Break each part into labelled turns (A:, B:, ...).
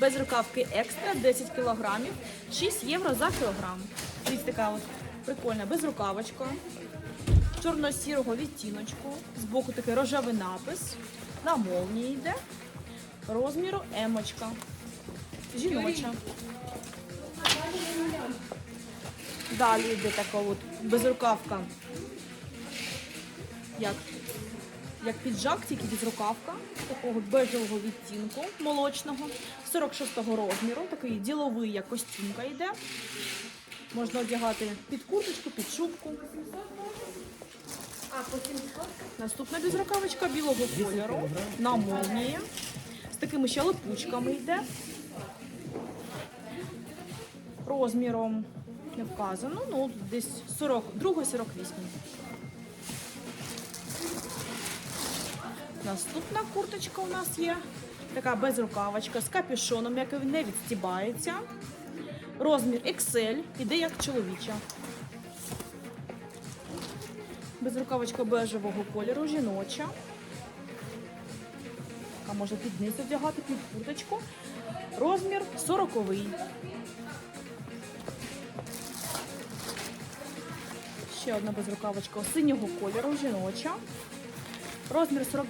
A: без рукавки екстра 10 кг, 6 євро за кілограм. Дивіться, така от прикольна безрукавочка, чорно-сірого відтіночку, збоку такий рожевий напис, на молнії йде, розміру емочка, жіноча. Далі йде така от безрукавка, як, як піджак, тільки безрукавка, такого бежевого відтінку, молочного, 46-го розміру, такий діловий, як костюмка йде. Можна одягати під курточку, під шубку. Наступна безрукавочка білого кольору на молнії. З такими ще липучками йде. Розміром не вказано, ну десь 42-48. Наступна курточка у нас є. Така безрукавочка з капюшоном, який не відстібається. Розмір XL, іде як чоловіча. Безрукавочка бежевого кольору, жіноча. Така можна під низ одягати, під курточку. Розмір 40 Ще одна безрукавочка синього кольору, жіноча. Розмір 42-48.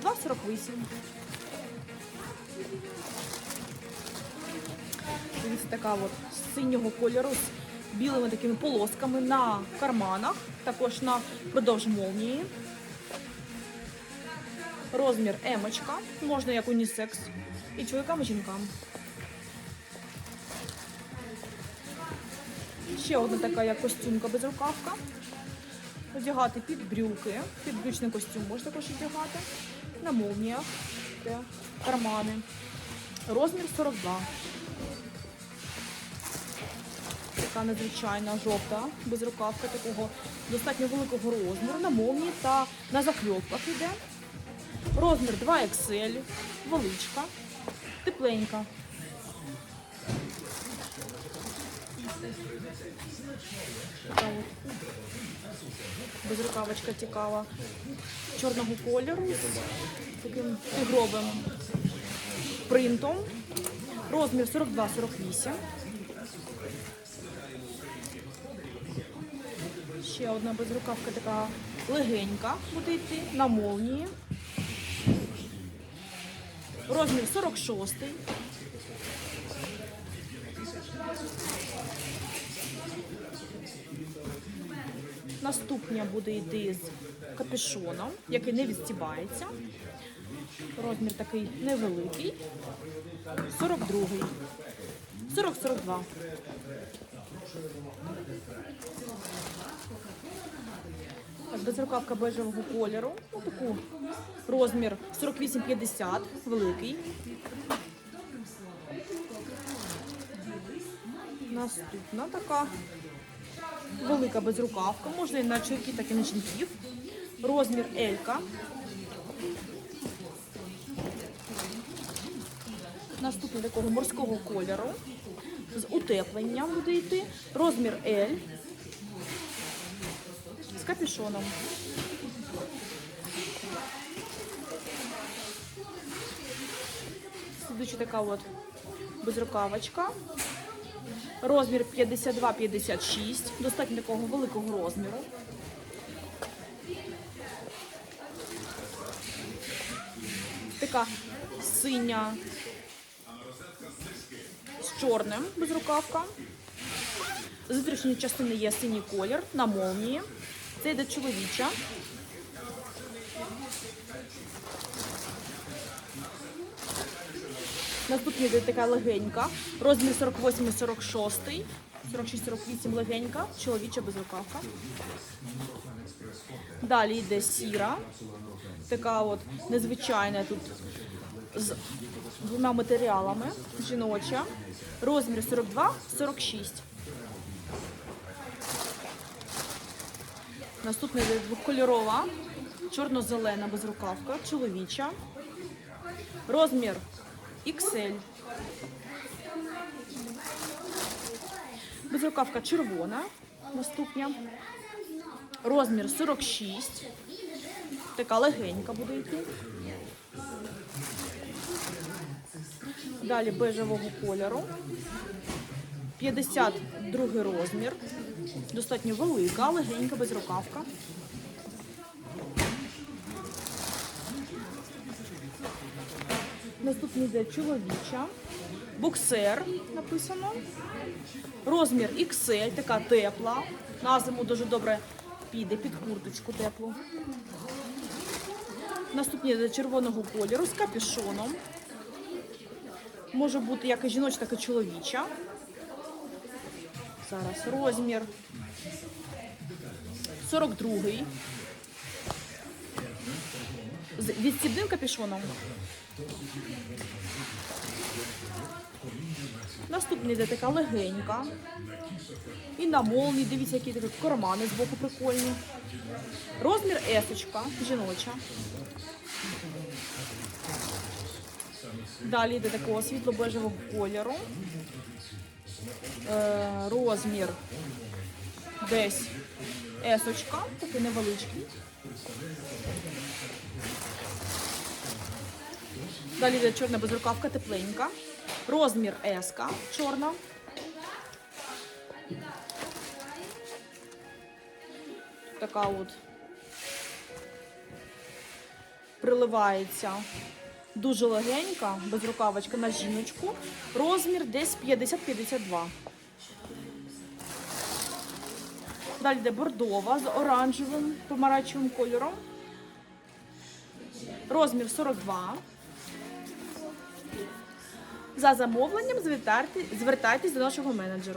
A: Дивіться, така от синього кольору з білими такими полосками на карманах, також на продовж молнії. Розмір емочка, можна як унісекс, і чоловікам, і жінкам. Ще одна така як костюмка безрукавка. Одягати під брюки, під брючний костюм можна також одягати. На молніях, кармани. Розмір 42. Така незвичайна жовта безрукавка такого достатньо великого розміру на молнії та на закльопках іде. Розмір 2XL, величка, тепленька. Така от безрукавочка цікава. Чорного кольору з таким тигровим принтом. Розмір 42-48. Ще одна безрукавка така легенька буде йти на молнії. Розмір 46. Наступня буде йти з капюшоном, який не відстібається. Розмір такий невеликий. 42. 40-42. Так, Безрукавка бежевого кольору. Ну, таку розмір 48-50, великий. Наступна така велика безрукавка. Можна і на чоловіків, так і на. Розмір Елька. Наступний такого морського кольору. З утепленням буде йти. Розмір L. З капюшоном. Слідуюча така от безрукавочка. Розмір 52-56, достатньо такого великого розміру. Така синя з чорним безрукавка. З частини є синій колір на молнії. Це йде чоловіча. Наступна йде така легенька. Розмір 48 і 46. 46-48 легенька, чоловіча безрукавка. Далі йде сіра. Така от незвичайна тут з двома матеріалами. Жіноча. Розмір 42-46. Наступна йде двокольорова, чорно-зелена безрукавка, чоловіча. Розмір XL. Безрукавка червона. Наступня. Розмір 46. Така легенька буде йти. Далі бежевого кольору. 52 розмір. Достатньо велика, легенька, безрукавка. Наступний йде чоловіча. Боксер написано. Розмір XL, така тепла. На зиму дуже добре піде під курточку теплу. Наступні йде червоного кольору з капюшоном. Може бути як і жіноча, так і чоловіча. Зараз розмір 42-й. З відстібним капюшоном. Наступна йде така легенька. І на молні, дивіться, які тут кармани з боку прикольні. Розмір есочка, жіноча. Далі йде такого світло-бежевого кольору. Е, розмір десь есочка, такий невеличкий. Далі йде чорна безрукавка тепленька. Розмір еска чорна. Така от приливається дуже легенька, безрукавочка на жіночку. Розмір десь 50-52. Далі йде бордова з оранжевим помаранчевим кольором. Розмір 42. За замовленням звертайте- звертайтесь до нашого менеджера.